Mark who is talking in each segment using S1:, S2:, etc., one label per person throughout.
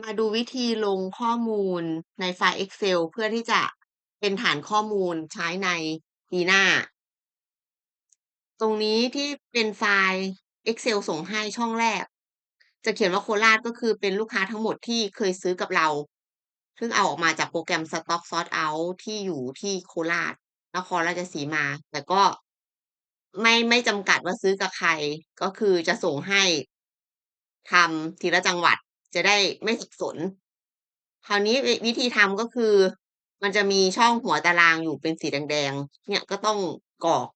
S1: มาดูวิธีลงข้อมูลในไฟล์ Excel เพื่อที่จะเป็นฐานข้อมูลใช้ในปีหน้า ตรงนี้ที่เป็นไฟล์ Excel ส่งให้ช่องแรก จะเขียนว่าโคราชก็คือเป็นลูกค้าทั้งหมดที่เคยซื้อกับเรา ซึ่งเอาออกมาจากโปรแกรม Stock Sort Out ที่อยู่ที่โคราชนครราชสีมา แต่ก็ไม่ไม่จำกัดว่าซื้อกับใคร ก็คือจะส่งให้ทำทีละจังหวัด จะได้ไม่สับสน คราวนี้วิธีทำก็คือ มันจะมีช่องหัวตารางอยู่เป็นสีแดงๆเนี่ยก็ต้องกรอก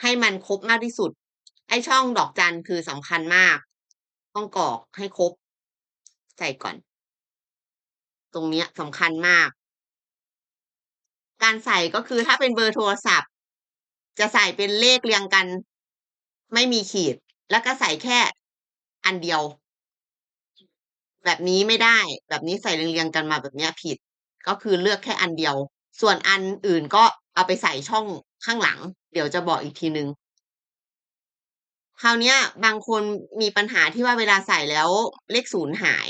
S1: ให้มันครบมากที่สุด ไอช่องดอกจันคือสำคัญมาก ต้องกรอกให้ครบ ใส่ก่อน ตรงเนี้ยสำคัญมาก การใส่ก็คือถ้าเป็นเบอร์โทรศัพท์ จะใส่เป็นเลขเรียงกัน ไม่มีขีด แล้วก็ใส่แค่อันเดียว แบบนี้ไม่ได้ แบบนี้ใส่เรียงๆกันมาแบบนี้ผิด ก็คือเลือกแค่อันเดียว ส่วนอันอื่นก็เอาไปใส่ช่องข้างหลัง เดี๋ยวจะบอกอีกทีนึงคราวนี้บางคนมีปัญหาที่ว่าเวลาใส่แล้วเลขศูนย์หาย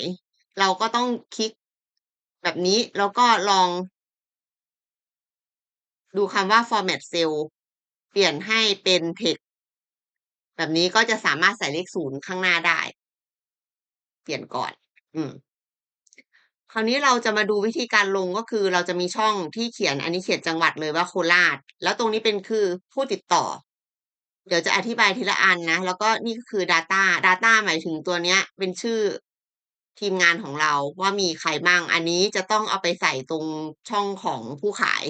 S1: เราก็ต้องคลิกแบบนี้แล้วก็ลอง ดูคำว่า format cell เปลี่ยนให้เป็นเท็กซ์แบบนี้ก็จะสามารถใส่เลขศูนย์ข้างหน้าได้ เปลี่ยนก่อน อืม คราวนี้เราจะมาดูวิธีการลง ก็คือเราจะมีช่องที่เขียน อันนี้เขียนจังหวัดเลยว่าโคราช แล้วตรงนี้เป็นคือผู้ติดต่อ เดี๋ยวจะอธิบายทีละอันนะ แล้วก็นี่ก็คือ data data หมายถึงตัวเนี้ย เป็นชื่อทีมงานของเราว่ามีใครบ้าง อันนี้จะต้องเอาไปใส่ตรงช่องของผู้ขาย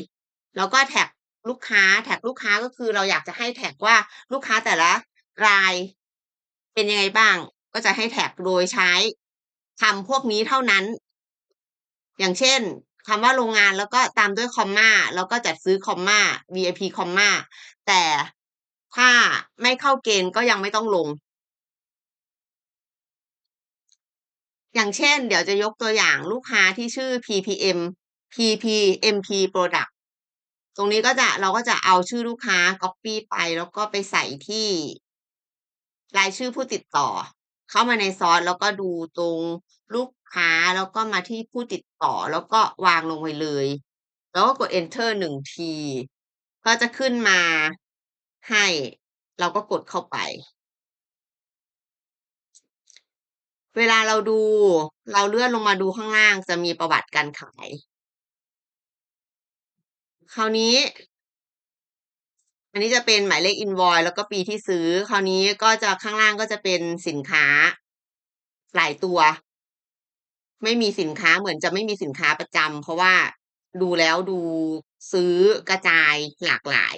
S1: แล้วก็แท็กลูกค้า แท็กลูกค้าก็คือเราอยากจะให้แท็กว่าลูกค้าแต่ละรายเป็นยังไงบ้าง ก็จะให้แท็กโดยใช้ คำพวกนี้เท่านั้น อย่างเช่นคำว่าโรงงานแล้วก็ตามด้วยคอมมาแล้วก็จัดซื้อคอมมา VIP คอมมาแต่ถ้าไม่เข้าเกณฑ์ก็ยังไม่ต้องลง อย่างเช่น เดี๋ยวจะยกตัวอย่างลูกค้าที่ชื่อ PPM PPMP Product ตรงนี้ก็จะเราก็จะเอาชื่อลูกค้าก๊อบปี้ไปแล้วก็ไปใส่ที่รายชื่อผู้ติดต่อ เข้ามาในซอสแล้วก็ดูตรงลูกค้า แล้วก็มาที่ผู้ติดต่อแล้วก็วางลงไปเลย แล้วก็กด Enter 1ที ก็จะขึ้นมาให้ เราก็กดเข้าไป เวลาเราดู เราเลื่อนลงมาดูข้างล่างจะมีประวัติการขาย คราวนี้ อันนี้จะเป็นหมายเลข invoice แล้วก็ปีที่ซื้อ คราวนี้ก็จะข้างล่างก็จะเป็นสินค้าหลายตัว ไม่มีสินค้าเหมือนจะไม่มีสินค้าประจำเพราะว่าดูแล้วดูซื้อกระจายหลากหลาย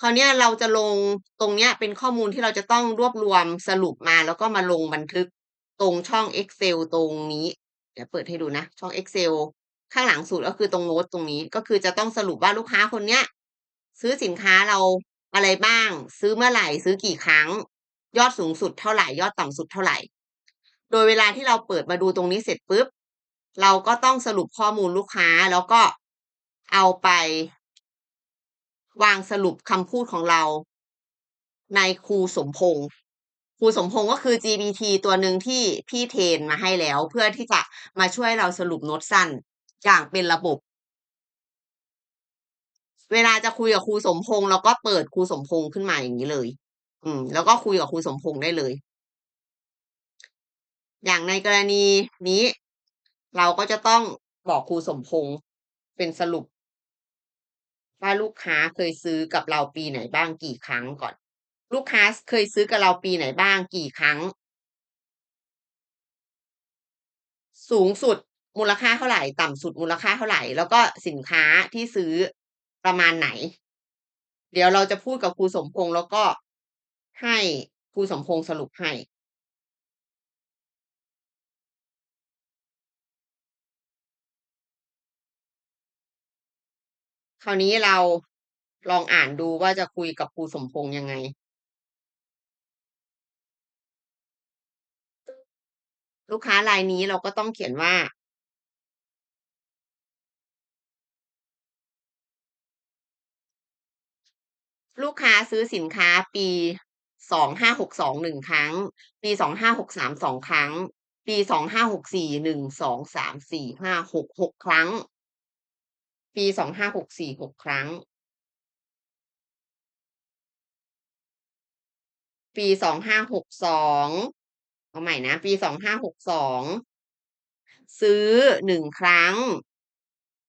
S1: คราวนี้เราจะลงตรงเนี้ยเป็นข้อมูลที่เราจะต้องรวบรวมสรุปมาแล้วก็มาลงบันทึกตรงช่อง Excel ตรงนี้ เดี๋ยวเปิดให้ดูนะ ช่อง Excel ข้างหลังสุดก็คือตรงโน้ตตรงนี้ ก็คือจะต้องสรุปว่าลูกค้าคนเนี้ย ซื้อสินค้าเราอะไรบ้าง ซื้อเมื่อไหร่ ซื้อกี่ครั้ง ยอดสูงสุดเท่าไหร่ ยอดต่ำสุดเท่าไหร่ โดยเวลาที่เราเปิดมาดูตรงนี้เสร็จปุ๊บ เราก็ต้องสรุปข้อมูลลูกค้าแล้วก็เอาไป วางสรุปคำพูดของเรา ในครูสมพงษ์ครูสมพงษ์ก็คือ GPT ตัวหนึ่งที่พี่เทนมาให้แล้ว เพื่อที่จะมาช่วยเราสรุปโน้ตสั้นอย่างเป็นระบบ เวลาจะคุยกับครูสมพงษ์เราก็เปิดครูสมพงษ์ขึ้นมาอย่างนี้เลย อืม แล้วก็คุยกับครูสมพงษ์ได้เลย อย่างในกรณีนี้ เราก็จะต้องบอกครูสมพงษ์เป็นสรุป ว่าลูกค้าเคยซื้อกับเราปีไหนบ้างกี่ครั้งก่อน ลูกค้าเคยซื้อกับเราปีไหนบ้างกี่ครั้ง สูงสุดมูลค่าเท่าไหร่ ต่ำสุดมูลค่าเท่าไหร่ แล้วก็สินค้าที่ซื้อ ประมาณไหน เดี๋ยวเราจะพูดกับครูสมพงษ์แล้วก็ให้ครูสมพงษ์สรุปให้คราวนี้เราลองอ่านดูว่าจะคุยกับครูสมพงษ์ยังไง ลูกค้ารายนี้เราก็ต้องเขียนว่า ลูกค้าซื้อสินค้าปีสองห้าหกสองหนึ่งครั้ง ปีสองห้าหกสามสองครั้ง ปีสองห้าหกสี่หนึ่งสองสามสี่ห้าหกหกครั้ง ปีสองห้าหกสี่หกครั้ง ปีสองห้าหกสองเอาใหม่นะ ปีสองห้าหกสองซื้อหนึ่งครั้ง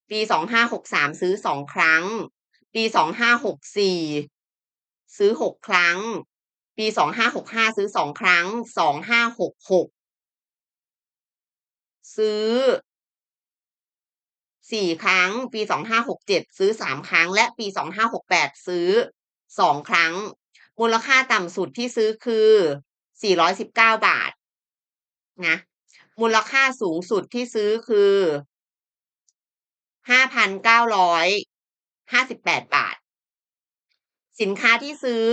S1: ปีสองห้าหกสามซื้อสองครั้ง ปีสองห้าหกสี่ ซื้อหกครั้ง ปีสองห้าหกห้าซื้อสองครั้งสองห้าหกหกซื้อสี่ครั้ง ปีสองห้าหกเจ็ดซื้อสามครั้ง และปีสองห้าหกแปดซื้อสองครั้ง มูลค่าต่ำสุดที่ซื้อคือสี่ร้อยสิบเก้าบาทนะมูลค่าสูงสุดที่ซื้อคือห้าพันเก้าร้อยห้าสิบแปดบาท สินค้าที่ซื้อ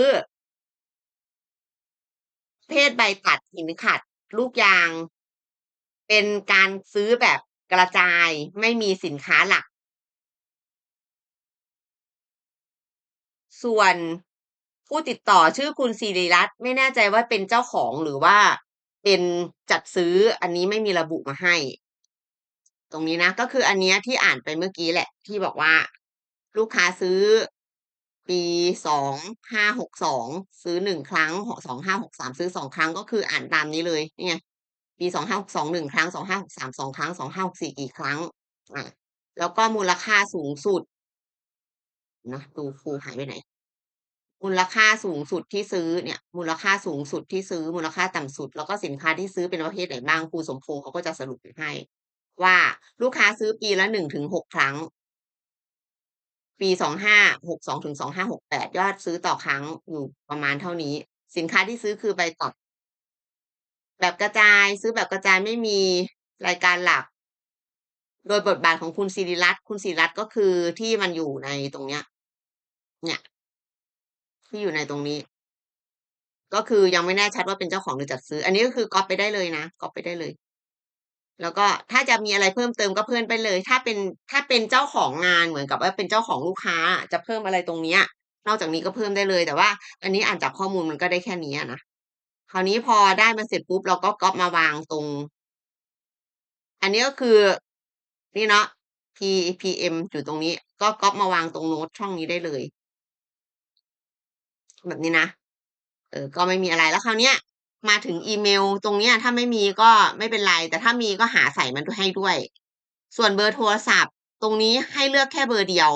S1: เพศใบตัดหินขัด ลูกยาง เป็นการซื้อแบบกระจายไม่มีสินค้าหลัก ส่วนผู้ติดต่อชื่อคุณสิริรัตน์ไม่แน่ใจว่าเป็นเจ้าของหรือว่าเป็นจัดซื้ออันนี้ไม่มีระบุมาให้ ตรงนี้นะ ก็คืออันเนี้ยที่อ่านไปเมื่อกี้แหละ ที่บอกว่า ลูกค้าซื้อ ปี2562ซื้อ1ครั้งสองห2563ซื้อ2ครั้งก็คืออ่านตามนี้เลยนี่ไงปี2562 1ครั้ง2563 2ครั้ง2564กี่ครั้งอ่าแล้วก็มูลค่าสูงสุดนะดูครูหายไปไหน มูลค่าสูงสุดที่ซื้อเนี่ย มูลค่าสูงสุดที่ซื้อ มูลค่าต่ำสุด แล้วก็สินค้าที่ซื้อเป็นประเภทไหนบ้างครูสมพงษ์เขาก็จะสรุปให้ ว่าลูกค้าซื้อปีละ1-6ครั้ง ปี2562ถึง2568ยอดซื้อต่อครั้งอยู่ประมาณเท่านี้ สินค้าที่ซื้อคือใบตัดแบบกระจายซื้อแบบกระจายไม่มีรายการหลัก โดยบทบาทของคุณสิริรัตน์คุณสิริรัตน์ก็คือที่มันอยู่ในตรงเนี้ย เนี่ย ที่อยู่ในตรงนี้ ก็คือยังไม่แน่ชัดว่าเป็นเจ้าของหรือจัดซื้อ อันนี้ก็คือก๊อบไปได้เลยนะก๊อบไปได้เลย แล้วก็ถ้าจะมีอะไรเพิ่มเติมก็เพิ่มไปเลย ถ้าเป็นถ้าเป็นเจ้าของงานเหมือนกับว่าเป็นเจ้าของลูกค้าจะเพิ่มอะไรตรงเนี้ย นอกจากนี้ก็เพิ่มได้เลย แต่ว่า อันนี้อ่านจากข้อมูลมันก็ได้แค่นี้นะคราวนี้พอได้มาเสร็จปุ๊บเราก็ก๊อบมาวางตรง อันนี้ก็คือนี่เนาะ P PM อยู่ตรงนี้ ก็ก๊อบมาวางตรงโน้ตช่องนี้ได้เลย แบบนี้นะเออก็ไม่มีอะไรแล้วคราวเนี้ย มาถึงอีเมล ตรงเนี้ยถ้าไม่มีก็ไม่เป็นไร แต่ถ้ามีก็หาใส่มันให้ด้วย ส่วนเบอร์โทรศัพท์ ตรงนี้ให้เลือกแค่เบอร์เดียว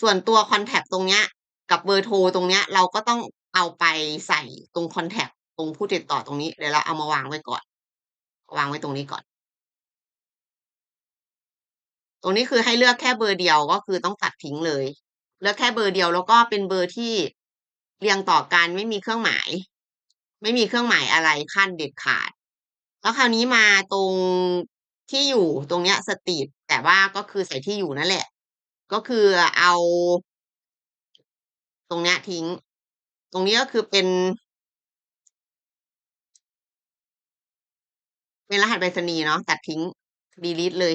S1: ส่วนตัวคอนแท็กต์ตรงเนี้ย กับเบอร์โทรตรงเนี้ย เราก็ต้องเอาไปใส่ตรงคอนแท็กต์ตรงผู้ติดต่อตรงนี้เดี๋ยวเราเอามาวางไว้ก่อน วางไว้ตรงนี้ก่อน ตรงนี้คือให้เลือกแค่เบอร์เดียวก็คือต้องตัดทิ้งเลย เลือกแค่เบอร์เดียวแล้วก็เป็นเบอร์ที่เรียงต่อกันไม่มีเครื่องหมาย ไม่มีเครื่องหมายอะไรขั้นเด็ดขาด แล้วคราวนี้มาตรงที่อยู่ตรงเนี้ยสตรีตแต่ว่าก็คือใส่ที่อยู่นั่นแหละ ก็คือเอา ตรงเนี้ยทิ้ง ตรงนี้ก็คือเป็น เป็นรหัสไปรษณีย์เนาะตัดทิ้งดีลีตเลย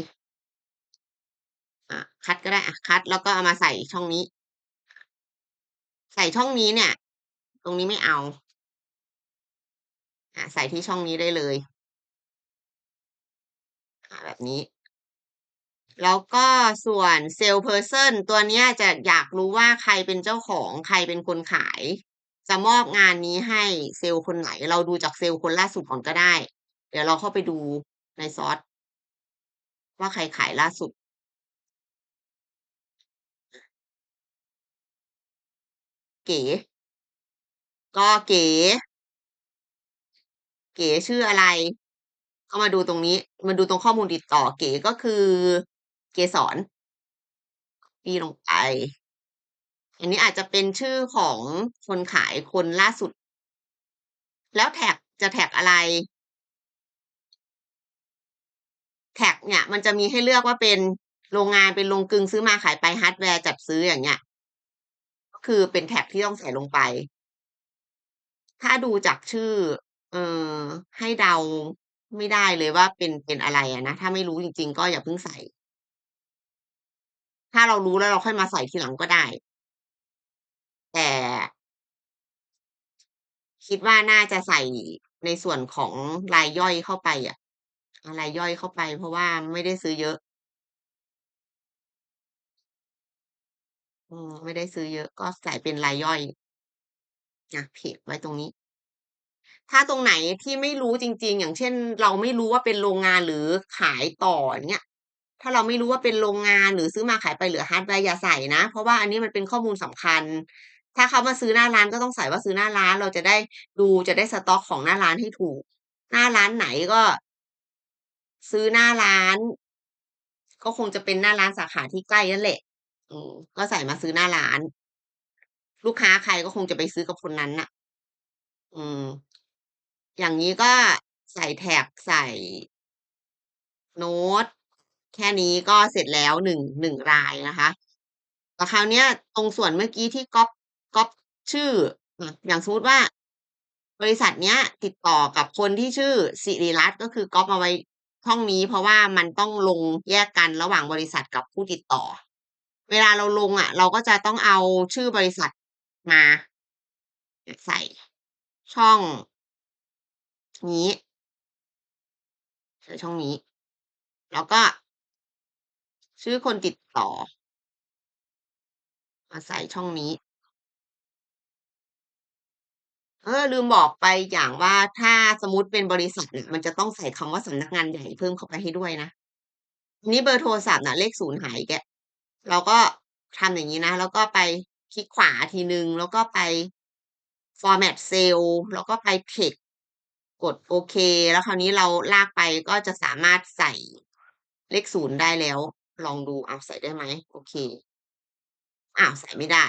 S1: อาคัดก็ได้อะคัด แล้วก็เอามาใส่ช่องนี้ ใส่ช่องนี้เนี่ย ตรงนี้ไม่เอา อาใส่ที่ช่องนี้ได้เลยแบบนี้ แล้วก็ส่วน Salesperson ตัวนี้จะอยากรู้ว่าใครเป็นเจ้าของใครเป็นคนขาย จะมอบงานนี้ให้เซลส์คนไหน เราดูจากเซลส์คนล่าสุดก่อนก็ได้ เดี๋ยวเราเข้าไปดูใน Source ว่าใครขายล่าสุด เก๋ ก็เก๋ เก๋ชื่ออะไร ก็มาดูตรงนี้ มาดูตรงข้อมูลติดต่อ เก๋ก็คือเกษร copy ลงไป อันนี้อาจจะเป็นชื่อของคนขายคนล่าสุด แล้วแท็กจะแท็กอะไร แท็กเนี่ย มันจะมีให้เลือกว่าเป็นโรงงานเป็นโรงกลึงซื้อมาขายไปฮาร์ดแวร์จัดซื้ออย่างเงี้ย ก็คือเป็นแท็กที่ต้องใส่ลงไป ถ้าดูจากชื่อ เอ่อให้เดาไม่ได้เลยว่าเป็น เป็นอะไรอะนะ ถ้าไม่รู้จริง ๆ ก็อย่าเพิ่งใส่ ถ้าเรารู้แล้วเราค่อยมาใส่ทีหลังก็ได้ แต่ คิดว่าน่าจะใส่ในส่วนของรายย่อยเข้าไปอะเอา รายย่อยเข้าไป เพราะว่าไม่ได้ซื้อเยอะ อืม ไม่ได้ซื้อเยอะ ก็ใส่เป็นรายย่อย อะ เพจไว้ตรงนี้ ถ้าตรงไหนที่ไม่รู้จริง ๆ อย่างเช่น เราไม่รู้ว่าเป็นโรงงานหรือขายต่ออย่างเงี้ยถ้าเราไม่รู้ว่าเป็นโรงงานหรือซื้อมาขายไปเหลือฮาร์ดแวร์อย่าใส่นะ เพราะว่าอันนี้มันเป็นข้อมูลสำคัญ ถ้าเขามาซื้อหน้าร้านก็ต้องใส่ว่าซื้อหน้าร้าน เราจะได้ดูจะได้สต๊อกของหน้าร้านให้ถูก หน้าร้านไหนก็ ซื้อหน้าร้าน ก็คงจะเป็นหน้าร้านสาขาที่ใกล้นั่นแหละอืมก็ใส่มาซื้อหน้าร้าน ลูกค้าใครก็คงจะไปซื้อกับคนนั้นน่ะ อืม อย่างงี้ก็ใส่แท็กใส่โน้ตแค่นี้ก็เสร็จแล้ว 1- 1รายนะคะแต่คราวนี้ตรงส่วนเมื่อกี้ที่ก๊อบก๊อบชื่อ อย่างสมมติว่า บริษัทเนี้ย ติดต่อกับคนที่ชื่อสิริรัตน์ก็คือก๊อบมาไว้ช่องนี้เพราะว่ามันต้องลงแยกกันระหว่างบริษัทกับผู้ติดต่อ เวลาเราลงอะ เราก็จะต้องเอาชื่อบริษัทมา ใส่ช่อง นี้ใส่ช่องนี้ แล้วก็ ชื่อคนติดต่อ มาใส่ช่องนี้ เออลืมบอกไปอย่างว่าถ้าสมมติเป็นบริษัทเนี่ยมันจะต้องใส่คำว่าสำนักงานใหญ่เพิ่มเข้าไปให้ด้วยนะนี้เบอร์โทรศัพท์น่ะเลข0หายอีกแล้วเราก็ทำอย่างงี้นะ แล้วก็ไปคลิกขวาทีหนึ่งแล้วก็ไป format เซลล์แล้วก็ไป text กดโอเค แล้วคราวนี้เราลากไปก็จะสามารถใส่เลข0ได้แล้ว ลองดูเอาใส่ได้ไหม?โอเคอ้าวใส่ไม่ได้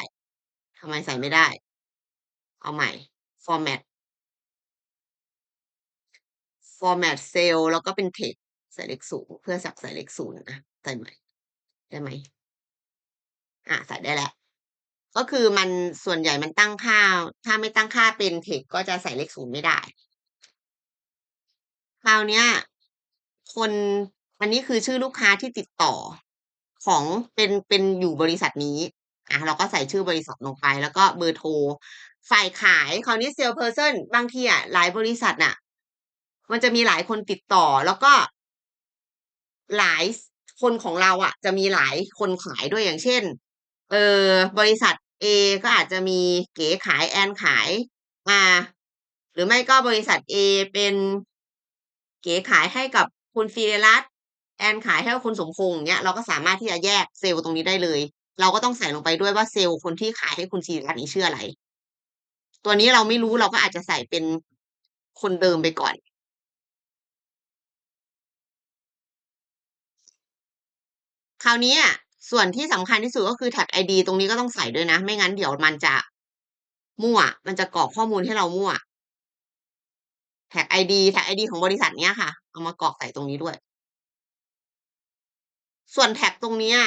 S1: ทำไมใส่ไม่ได้?เอาใหม่ format format เซลล์แล้วก็เป็น text ใส่เลข0เพื่อสใส่เลข0อะใส่ใหม่ ได้ไหม?อ่าใส่ได้แล้วก็คือมันส่วนใหญ่มันตั้งค่า ถ้าไม่ตั้งค่าเป็น text ก็จะใส่เลข0ไม่ได้ คราวเนี้ย คนอันนี้คือชื่อลูกค้าที่ติดต่อของเป็นเป็นอยู่บริษัทนี้อาเราก็ใส่ชื่อบริษัทลงไป แล้วก็เบอร์โทร ฝ่ายขายคราวนี้ salesperson บางทีอะหลายบริษัทน่ะ มันจะมีหลายคนติดต่อแล้วก็ หลายคนของเราอะ จะมีหลายคนขายด้วยอย่างเช่น เออบริษัทเอก็อาจจะมีเก๋ขายแอนขายอาหรือไม่ก็บริษัทเอเป็น เก๋ขายให้กับคุณศิริรัตน์แอนขายให้กับคุณสมพงษ์เงี้ยเราก็สามารถที่จะแยกเซลล์ตรงนี้ได้เลย เราก็ต้องใส่ลงไปด้วยว่าเซลล์คนที่ขายให้คุณศิริรัตน์นี้ชื่ออะไร ตัวนี้เราไม่รู้เราก็อาจจะใส่เป็นคนเดิมไปก่อน คราวนี้ส่วนที่สำคัญที่สุดก็คือ tag ID ตรงนี้ก็ต้องใส่ด้วยนะ ไม่งั้นเดี๋ยวมันจะมั่ว มันจะกรอกข้อมูลให้เรามั่ว tag ID tag ID ของบริษัทเนี้ยค่ะ เอามากรอกใส่ตรงนี้ด้วย ส่วนแท็กตรงเนี้ย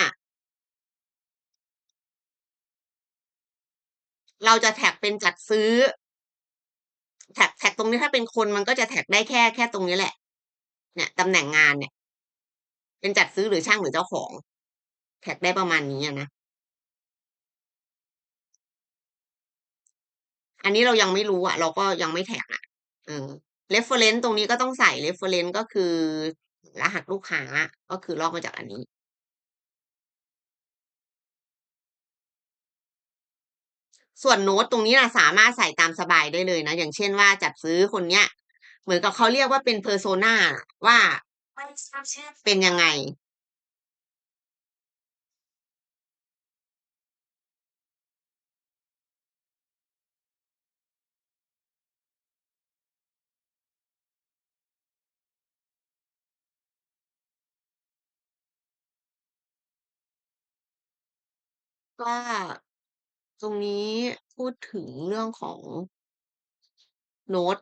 S1: เราจะแท็กเป็นจัดซื้อ แท็กแท็กตรงนี้ถ้าเป็นคนมันก็จะแท็กได้แค่แค่ตรงนี้แหละ เนี่ยตำแหน่งงานเนี่ย เป็นจัดซื้อหรือช่างหรือเจ้าของ แท็กได้ประมาณนี้นะอันนี้เรายังไม่รู้อะเราก็ยังไม่แท็กอะเออ reference ตรงนี้ก็ต้องใส่ reference ก็คือ รหัสลูกค้าก็คือลอกมาจากอันนี้ส่วนโน้ตตรงนี้นะสามารถใส่ตามสบายได้เลยนะ อย่างเช่นว่าจัดซื้อคนเนี้ย เหมือนกับเขาเรียกว่าเป็น Persona ว่าว่าเป็นยังไง? ก็ตรงนี้พูดถึงเรื่องของ โน้ต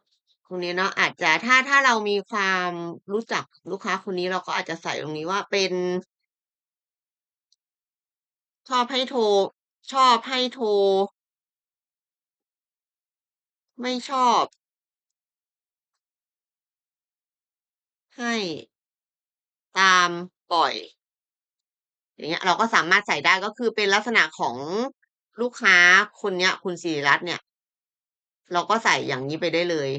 S1: ตรงนี้เนาะ อาจจะ ถ้า ถ้าเรามีความรู้จักลูกค้าคนนี้ เราก็อาจจะใส่ตรงนี้ว่าเป็น ชอบให้โทร ชอบให้โทร ไม่ชอบ ให้ ตามปล่อย อย่างเงี้ยเราก็สามารถใส่ได้ก็คือเป็นลักษณะของลูกค้าคนเนี้ย คุณศิริรัตน์เนี่ย เราก็ใส่อย่างนี้ไปได้เลย